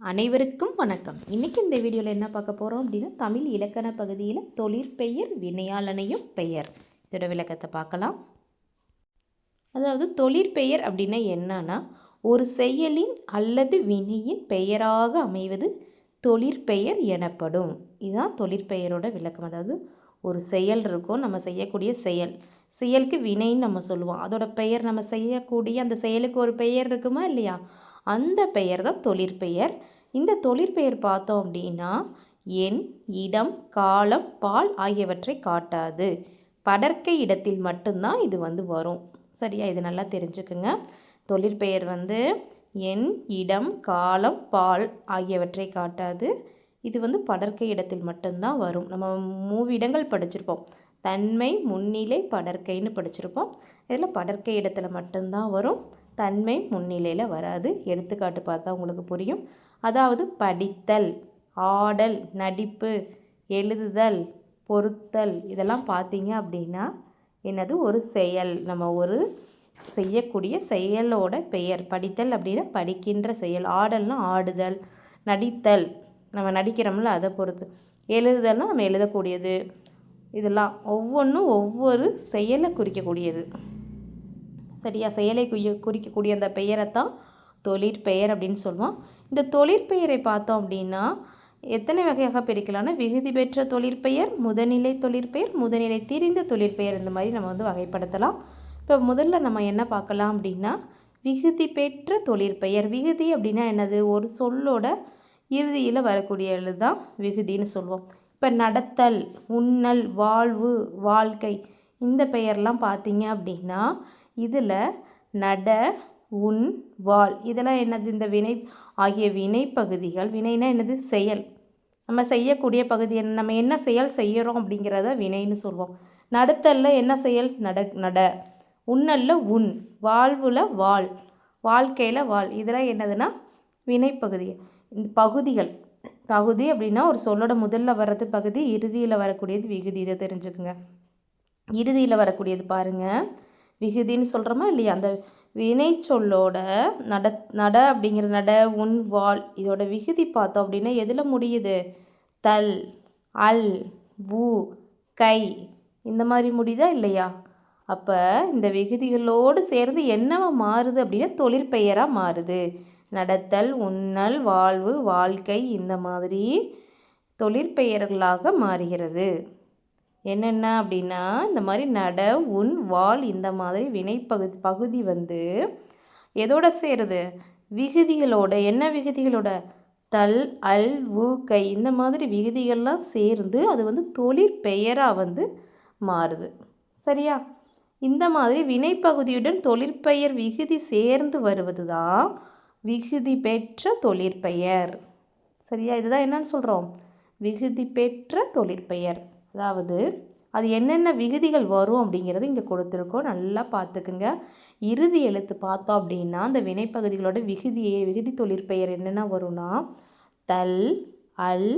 அனைவருக்கும் வணக்கம். இன்றைக்கி இந்த வீடியோவில் என்ன பார்க்க போகிறோம் அப்படின்னா தமிழ் இலக்கண பகுதியில் தொழிற்பெயர் வினையாளனையும் பெயர். இதோட விளக்கத்தை பார்க்கலாம். அதாவது தொழிற்பெயர் அப்படின்னா என்னன்னா ஒரு செயலின் அல்லது வினையின் பெயராக அமைவது தொழிற்பெயர் எனப்படும். இதுதான் தொழிற்பெயரோட விளக்கம். அதாவது ஒரு செயல் இருக்கும் நம்ம செய்யக்கூடிய செயல். செயலுக்கு வினைன்னு நம்ம சொல்லுவோம். அதோட பெயர் நம்ம செய்யக்கூடிய அந்த செயலுக்கு ஒரு பெயர் இருக்குமா இல்லையா? அந்த பெயர் தான் தொழிற்பெயர் இந்த தொழிற்பெயர் பார்த்தோம் அப்படின்னா எண் இடம் காலம் பால் ஆகியவற்றை காட்டாது. படர்க்கை இடத்தில் மட்டும்தான் இது வந்து வரும். சரியா? இது நல்லா தெரிஞ்சுக்குங்க. தொழிற்பெயர் வந்து எண் இடம் காலம் பால் ஆகியவற்றை காட்டாது. இது வந்து படர்க்கை இடத்தில் மட்டும்தான் வரும். நம்ம மூவி இடங்கள் படிச்சிருப்போம். தன்மை முன்னிலை படர்க்கைன்னு படிச்சிருப்போம். இதில் படர்க்கை இடத்துல மட்டும்தான் வரும். தன்மை முன்னிலையில் வராது. எடுத்துக்காட்டு பார்த்தா உங்களுக்கு புரியும். அதாவது படித்தல் ஆடல் நடிப்பு எழுதுதல் பொருத்தல் இதெல்லாம் பார்த்தீங்க அப்படின்னா என்னது? ஒரு செயல். நம்ம ஒரு செய்யக்கூடிய செயலோட பெயர். படித்தல் அப்படின்னா படிக்கின்ற செயல். ஆடல்னால் ஆடுதல் நடித்தல். நம்ம நடிக்கிறோம்ல அதை பொறுத்து. எழுதுதல்னால் நம்ம எழுதக்கூடியது. இதெல்லாம் ஒவ்வொன்றும் ஒவ்வொரு செயலை குறிக்கக்கூடியது. சரியா செயலை குறி குறிக்கக்கூடிய அந்த பெயரை தான் தொழிற்பெயர் அப்படின்னு சொல்லுவோம். இந்த தொழிற்பெயரை பார்த்தோம் அப்படின்னா எத்தனை வகையாக பிரிக்கலாம்னா விகுதி பெற்ற தொழிற்பெயர் முதநிலை தொழிற்பெயர் முதநிலை திரிந்த தொழிற்பெயர் இந்த மாதிரி நம்ம வந்து வகைப்படுத்தலாம். இப்போ முதல்ல நம்ம என்ன பார்க்கலாம் அப்படின்னா விகுதி பெற்ற தொழிற்பெயர் விகுதி அப்படின்னா என்னது? ஒரு சொல்லோட இறுதியில் வரக்கூடிய தான் விகுதின்னு சொல்லுவோம். இப்போ நடத்தல் உண்ணல் வாழ்வு வாழ்க்கை இந்த பெயர்லாம் பார்த்தீங்க அப்படின்னா இதில் நட உன் வாள் இதெல்லாம் என்னது? இந்த வினை ஆகிய வினைப்பகுதிகள். வினைனா என்னது? செயல். நம்ம செய்யக்கூடிய பகுதி என்ன? நம்ம என்ன செயல் செய்கிறோம் அப்படிங்கிறத வினைன்னு சொல்லுவோம் நடத்தல்ல என்ன செயல்? நட நட. உன்னல்ல உன் வாழ்வில் வாழ். வாழ்க்கையில் வாழ். இதெல்லாம் என்னதுன்னா வினைப்பகுதி. இந்த பகுதிகள். பகுதி அப்படின்னா ஒரு சொல்லோட முதல்ல வர்றது பகுதி இறுதியில் வரக்கூடியது விகுதி. இதை தெரிஞ்சுக்குங்க. இறுதியில் வரக்கூடியது பாருங்கள் விகுதின்னு சொல்கிறோமா இல்லையா? அந்த வினை சொல்லோட நட நட அப்படிங்கிற நட உன் வால் இதோட விகுதி பார்த்தோம் அப்படின்னா எதில் முடியுது? தல் அல் வு கை. இந்த மாதிரி முடியுதா இல்லையா? அப்போ இந்த விகுதிகளோடு சேர்ந்து என்னவா மாறுது அப்படின்னா தொழிற்பெயராக மாறுது. நடத்தல் உண்ணல் வாழ்வு வாழ்க்கை இந்த மாதிரி தொழிற்பெயர்களாக மாறுகிறது. என்னென்ன அப்படின்னா இந்த மாதிரி நட உன் வால் இந்த மாதிரி வினைப்பகுதி பகுதி வந்து எதோட சேருது? விகுதிகளோட. என்ன விகுதிகளோட? தல் அல் உ கை. இந்த மாதிரி விகுதிகள்லாம் சேர்ந்து அது வந்து தொழிற்பெயராக வந்து மாறுது. சரியா? இந்த மாதிரி வினைப்பகுதியுடன் தொழிற்பெயர் விகுதி சேர்ந்து வருவது தான் விகுதி பெற்ற தொழிற்பெயர் சரியா? இதுதான் என்னன்னு சொல்கிறோம் விகுதி பெற்ற தொழிற்பெயர் அதாவது அது என்னென்ன விகுதிகள் வரும் அப்படிங்கிறது இங்கே கொடுத்துருக்கோம். நல்லா பார்த்துக்குங்க. இறுதி எழுத்து பார்த்தோம் அப்படின்னா அந்த வினைப்பகுதிகளோட விகுதியே விகுதி தொழிற்பெயர் என்னென்ன வரும்னா தல் அல்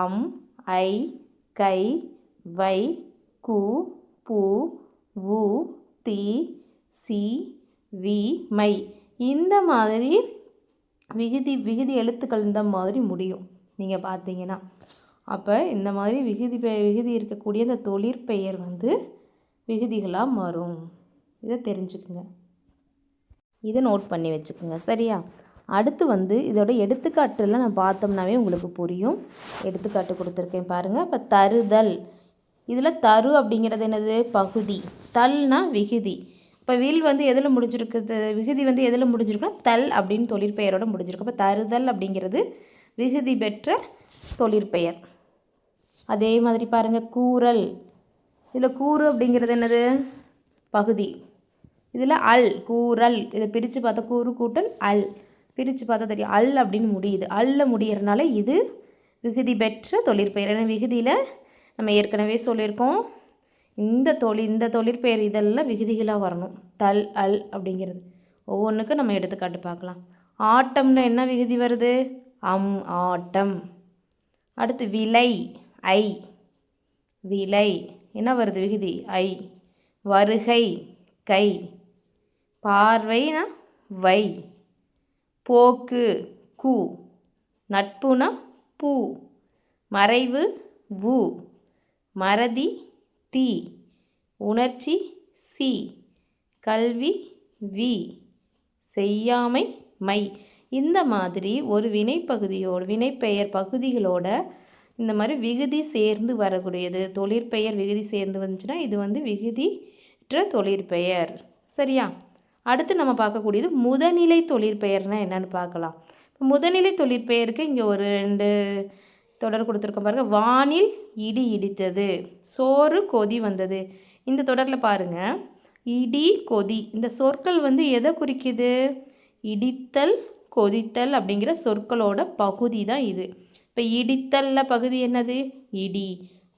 அம் ஐ கை வை கு பு வு தி சி வி மை. இந்த மாதிரி விகுதி விகுதி எழுத்துக்கள் இந்த மாதிரி முடியும். நீங்கள் பார்த்தீங்கன்னா. அப்போ இந்த மாதிரி விகுதி விகுதி இருக்கக்கூடிய இந்த தொழிற்பெயர் வந்து விகுதிகளாக மாறும். இதை தெரிஞ்சுக்குங்க. இதை நோட் பண்ணி வச்சுக்கோங்க. சரியா? அடுத்து வந்து இதோட எடுத்துக்காட்டுலாம் நான் பார்த்தோம்னாவே உங்களுக்கு புரியும். எடுத்துக்காட்டு கொடுத்துருக்கேன் பாருங்கள் இப்போ தருதல். இதில் தரு அப்படிங்கிறது என்னது? பகுதி. தல்னா விகுதி. இப்போ வில் வந்து எதில் முடிஞ்சிருக்குது? விகுதி வந்து எதில் முடிஞ்சிருக்குன்னா தல் அப்படின்னு தொழிற்பெயரோட முடிஞ்சிருக்கு இப்போ தருதல் அப்படிங்கிறது விகுதி பெற்ற தொழிற்பெயர் அதே மாதிரி பாருங்கள் கூறல். இதில் கூறு அப்படிங்கிறது என்னது? பகுதி. இதில் அல் கூறல். இதை பிரித்து பார்த்தா கூறு கூட்டல் அல். பிரித்து பார்த்தா தெரியும் அல் அப்படின்னு முடியுது. அல்ல முடியறனால இது விகுதி பெற்ற தொழிற்பெயர். ஏன்னா விகுதியில் நம்ம ஏற்கனவே சொல்லியிருக்கோம் இந்த தொழில் இந்த தொழிற்பெயர் இதெல்லாம் விகுதிகளாக வரணும். தல் அல் அப்படிங்கிறது. ஒவ்வொன்றுக்கும் நம்ம எடுத்துக்காட்டு பார்க்கலாம். ஆட்டம்னு என்ன விகுதி வருது? அம் ஆட்டம். அடுத்து விலை. ஐ. விலை. என்ன வருது விகுதி? ஐ. வருகை. கை. பார்வைனா வை. போக்கு. கு. நட்புனா பூ. மறைவு வு. மறதி தி. உணர்ச்சி சி. கல்வி வி. செய்யாமை மை. இந்த மாதிரி ஒரு வினைப்பகுதியோட வினைப்பெயர் பகுதிகளோட இந்த மாதிரி விகுதி சேர்ந்து வரக்கூடியது. தொழிற்பெயர் விகுதி சேர்ந்து வந்துச்சுன்னா இது வந்து விகுதிற்ற தொழிற்பெயர் சரியா? அடுத்து நம்ம பார்க்கக்கூடியது முதநிலை தொழிற்பெயர்னால் என்னன்னு பார்க்கலாம். முதநிலை தொழிற்பெயருக்கு இங்கே ஒரு ரெண்டு தொடர் கொடுத்துருக்க பாருங்கள் வானில் இடி இடித்தது சோறு கொதி வந்தது. இந்த தொடரில் பாருங்கள் இடி கொதி. இந்த சொற்கள் வந்து எதை குறிக்குது? இடித்தல் கொதித்தல் அப்படிங்கிற சொற்களோட பகுதி தான் இது. இப்போ இடித்தல்ல பகுதி என்னது? இடி.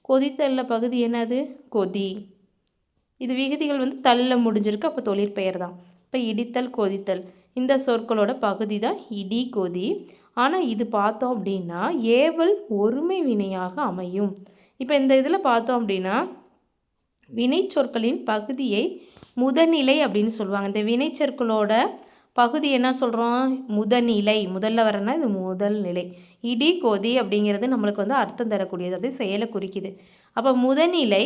கொதித்தல்ல பகுதி என்னது? கொதி. இது விகுதிகள் வந்து தள்ள முடிஞ்சிருக்கு அப்போ தொழிற்பெயர் தான் இப்போ இடித்தல் கொதித்தல். இந்த சொற்களோட பகுதி தான் இடி கொதி. ஆனால் இது பார்த்தோம் அப்படின்னா ஏவல் ஒருமை வினையாக அமையும். இப்போ இந்த இதில் பார்த்தோம் அப்படின்னா வினைச்சொற்களின் பகுதியை முதநிலை அப்படின்னு சொல்லுவாங்க. இந்த வினைச்சொற்களோட பகுதி என்ன சொல்கிறோம் முதநிலை முதல்ல வரனா இது முதல் நிலை. இடி கொதி அப்படிங்கிறது நம்மளுக்கு வந்து அர்த்தம் தரக்கூடியது. அது செயலை குறிக்குது. அப்போ முதநிலை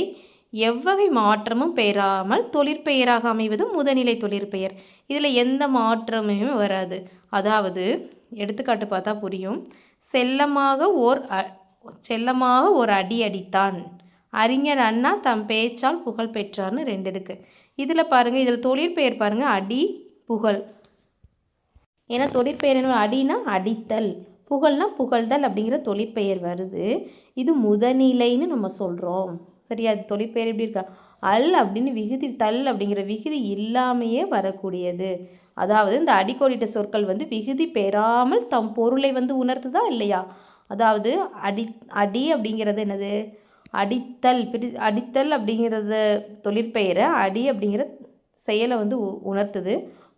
எவ்வகை மாற்றமும் பெறாமல் தொழிற்பெயராக அமைவது முதநிலை தொழிற்பெயர் இதில் எந்த மாற்றமுமே வராது. அதாவது எடுத்துக்காட்டு பார்த்தா புரியும். செல்லமாக ஓர் செல்லமாக ஒரு அடி அடித்தான். அறிஞர் அண்ணா தம் பேச்சால் புகழ் பெற்றார்னு ரெண்டு இருக்குது இதில் பாருங்கள் இதில் தொழிற்பெயர் பாருங்கள் அடி புகழ். ஏன்னா தொழிற்பெயர் என்ன அடினா அடித்தல். புகழ்னா புகழ்தல் அப்படிங்கிற தொழிற்பெயர் வருது. இது முதநிலைன்னு நம்ம சொல்கிறோம் சரியா? அது தொழிற்பெயர் எப்படி இருக்கா? அல் அப்படின்னு விகுதி தல் அப்படிங்கிற விகுதி இல்லாமையே வரக்கூடியது. அதாவது இந்த அடிக்கோடிட்ட சொற்கள் வந்து விகுதி பெறாமல் தம் பொருளை வந்து உணர்த்துதா இல்லையா? அதாவது அடி அடி அப்படிங்கிறது என்னது? அடித்தல். பிரி அடித்தல் அப்படிங்கிறது தொழிற்பெயரை அடி அப்படிங்கிற செயலை வந்து உணர்த்துது.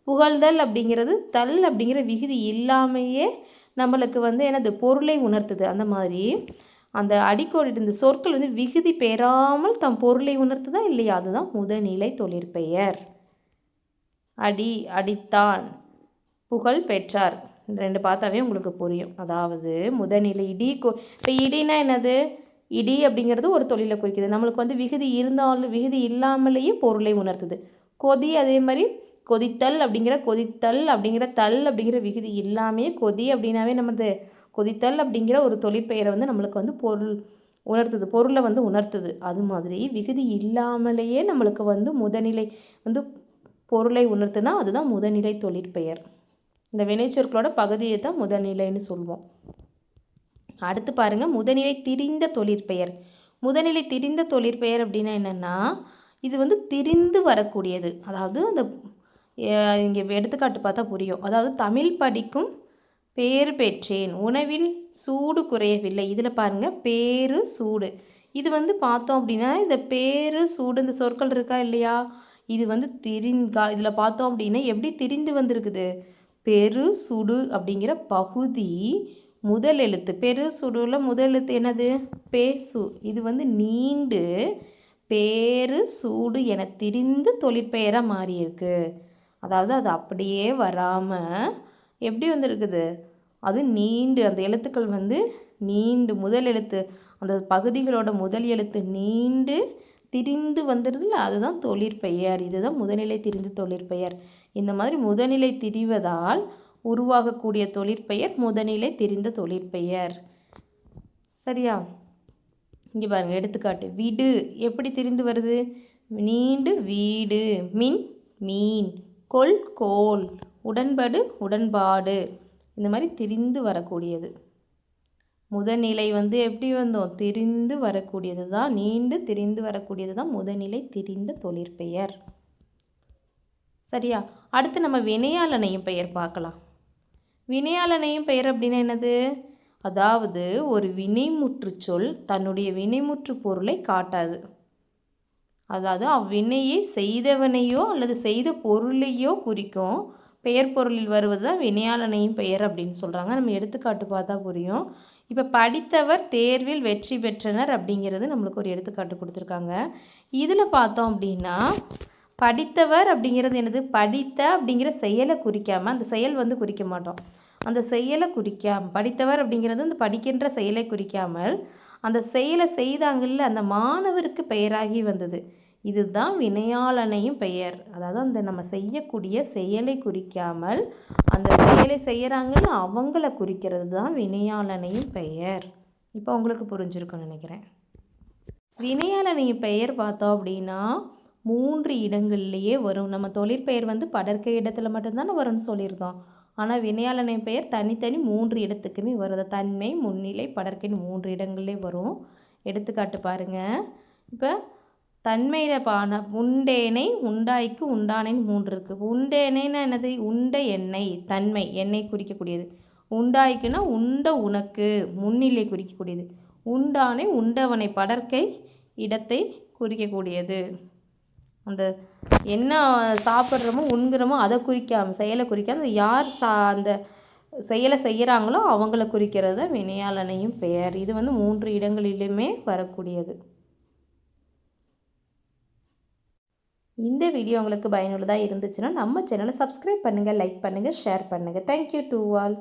புகழ்தல் அப்படிங்கிறது தல் அப்படிங்கிற விகுதி இல்லாமையே நம்மளுக்கு வந்து எனது பொருளை உணர்த்துது. அந்த மாதிரி அந்த அடிக்கோடிட்டு இந்த சொற்கள் வந்து விகுதி பெறாமல் தம் பொருளை உணர்த்துதா இல்லையா? அதுதான் முதநிலை தொழிற்பெயர் அடி அடித்தான் புகழ் பெற்றார். ரெண்டு பார்த்தாவே உங்களுக்கு புரியும். அதாவது முதநிலை இடி கொ இப்போ இடினா என்னது? இடி அப்படிங்கிறது ஒரு தொழிலை குறிக்குது. நம்மளுக்கு வந்து விகுதி இருந்தாலும் விகுதி இல்லாமலேயே பொருளை உணர்த்துது. கொதி அதே மாதிரி கொதித்தல் அப்படிங்கிற கொதித்தல் அப்படிங்கிற தல் அப்படிங்கிற விகுதி எல்லாமே கொதி அப்படின்னாவே நமது கொதித்தல் அப்படிங்கிற ஒரு தொழிற்பெயரை வந்து நம்மளுக்கு வந்து பொருள் உணர்த்துது பொருளை வந்து உணர்த்துது. அது மாதிரி விகுதி இல்லாமலேயே நம்மளுக்கு வந்து முதநிலை வந்து பொருளை உணர்த்துனா அதுதான் முதநிலை தொழிற்பெயர். இந்த வினைச்சொற்களோட பகுதியை தான் முதநிலைன்னு சொல்லுவோம் அடுத்து பாருங்கள் முதநிலை திரிந்த தொழிற்பெயர். முதநிலை திரிந்த தொழிற்பெயர் அப்படின்னா என்னென்னா இது வந்து திரிந்து வரக்கூடியது. அதாவது அந்த இங்கே எடுத்துக்காட்டு பார்த்தா புரியும். அதாவது தமிழ் படிக்கும் பேறு பெற்றேன். உணவில் சூடு குறையவில்லை. இதில் பாருங்கள் பேரு சூடு. இது வந்து பார்த்தோம் அப்படின்னா இந்த பேரு சூடு இந்த சொற்கள் இருக்கா இல்லையா? இது வந்து திரிங்கா இதில் பார்த்தோம் அப்படின்னா எப்படி திரிந்து வந்திருக்குது? பெரு சுடு அப்படிங்கிற பகுதி முதல் எழுத்து. பெரு சுடுவில் முதல் எழுத்து என்னது? பேசு இது வந்து நீண்டு பேரு சூடு என திரிந்து தொழிற்பெயராக மாறியிருக்கு. அதாவது அது அப்படியே வராமல் எப்படி வந்திருக்குது? அது நீண்டு அந்த எழுத்துக்கள் வந்து நீண்டு முதல் எழுத்து அந்த பகுதிகளோட முதல் எழுத்து நீண்டு திரிந்து வந்துடுதுல அதுதான் தொழிற்பெயர் இதுதான் முதநிலை திரிந்து தொழிற்பெயர் இந்த மாதிரி முதநிலை திரிவதால் உருவாகக்கூடிய தொழிற்பெயர் முதநிலை திரிந்த தொழிற்பெயர் சரியா? இங்கே பாருங்கள் எடுத்துக்காட்டு. விடு. எப்படி திரிந்து வருது? நீண்டு வீடு. மின் மீன். கொள் கோல். உடன்படு உடன்பாடு. இந்த மாதிரி திரிந்து வரக்கூடியது. முதநிலை வந்து எப்படி வந்தோம்? திரிந்து வரக்கூடியது தான் நீண்டு திரிந்து வரக்கூடியது தான் முதநிலை திரிந்த தொழிற்பெயர். சரியா? அடுத்து நம்ம வினையாளனையும் பெயர் பார்க்கலாம். வினையாளனையும் பெயர் அப்படின்னா என்னது? அதாவது ஒரு வினைமுற்று சொல் தன்னுடைய வினைமுற்று பொருளை காட்டாது. அதாவது அவ்வினையை செய்தவனையோ அல்லது செய்த பொருளையோ குறிக்கும். பெயர் பொருளில் வருவது தான் வினையாளனையும் பெயர் அப்படின்னு சொல்கிறாங்க நம்ம எடுத்துக்காட்டு பார்த்தா புரியும். இப்போ படித்தவர் தேர்வில் வெற்றி பெற்றனர் அப்படிங்கிறது நம்மளுக்கு ஒரு எடுத்துக்காட்டு கொடுத்துருக்காங்க. இதில் பார்த்தோம் அப்படின்னா படித்தவர் அப்படிங்கிறது என்னது? படித்த அப்படிங்கிற செயலை குறிக்காமல் அந்த செயல் வந்து குறிக்க மாட்டோம். அந்த செயலை குறிக்காம படித்தவர் அப்படிங்கிறது அந்த படிக்கின்ற செயலை குறிக்காமல் அந்த செயலை செய்தாங்கல்ல அந்த மாணவருக்கு பெயராகி வந்தது. இதுதான் வினையாளனையும் பெயர். அதாவது அந்த நம்ம செய்யக்கூடிய செயலை குறிக்காமல் அந்த செயலை செய்கிறாங்கல்ல அவங்கள குறிக்கிறது தான் வினையாளனையும் பெயர். இப்போ உங்களுக்கு புரிஞ்சிருக்கும்னு நினைக்கிறேன். வினையாளனையும் பெயர் பார்த்தோம் அப்படின்னா மூன்று இடங்கள்லேயே வரும். நம்ம தொழிற்பெயர் வந்து படற்கை இடத்துல மட்டும்தானே வரும்னு சொல்லியிருந்தோம். ஆனால் வினையாளனை பெயர் தனித்தனி மூன்று இடத்துக்குமே வருது தன்மை முன்னிலை படற்கைன்னு மூன்று இடங்கள்லே வரும். எடுத்துக்காட்டு பாருங்கள் இப்போ தன்மையில் பான உண்டேனை உண்டாய்க்கு உண்டானேன்னு மூன்று இருக்குது உண்டேனைன்னா என்னது? உண்ட எண்ணெய் தன்மை எண்ணெய் குறிக்கக்கூடியது. உண்டாய்க்குன்னா உண்ட உனக்கு முன்னிலை குறிக்கக்கூடியது. உண்டானை உண்டவனை படற்கை இடத்தை குறிக்கக்கூடியது. அந்த என்ன சாப்பிட்றோமோ உண்கிறமோ அதை குறிக்காமல் செயலை குறிக்காமல் யார் சா அந்த செயலை செய்கிறாங்களோ அவங்கள குறிக்கிறது தான் வினையாளனையும் பெயர். இது வந்து மூன்று இடங்களிலுமே வரக்கூடியது. இந்த வீடியோ உங்களுக்கு பயனுள்ளதாக இருந்துச்சுன்னா நம்ம சேனலை சப்ஸ்கிரைப் பண்ணுங்கள் லைக் பண்ணுங்கள் ஷேர் பண்ணுங்கள் தேங்க்யூ டு ஆல்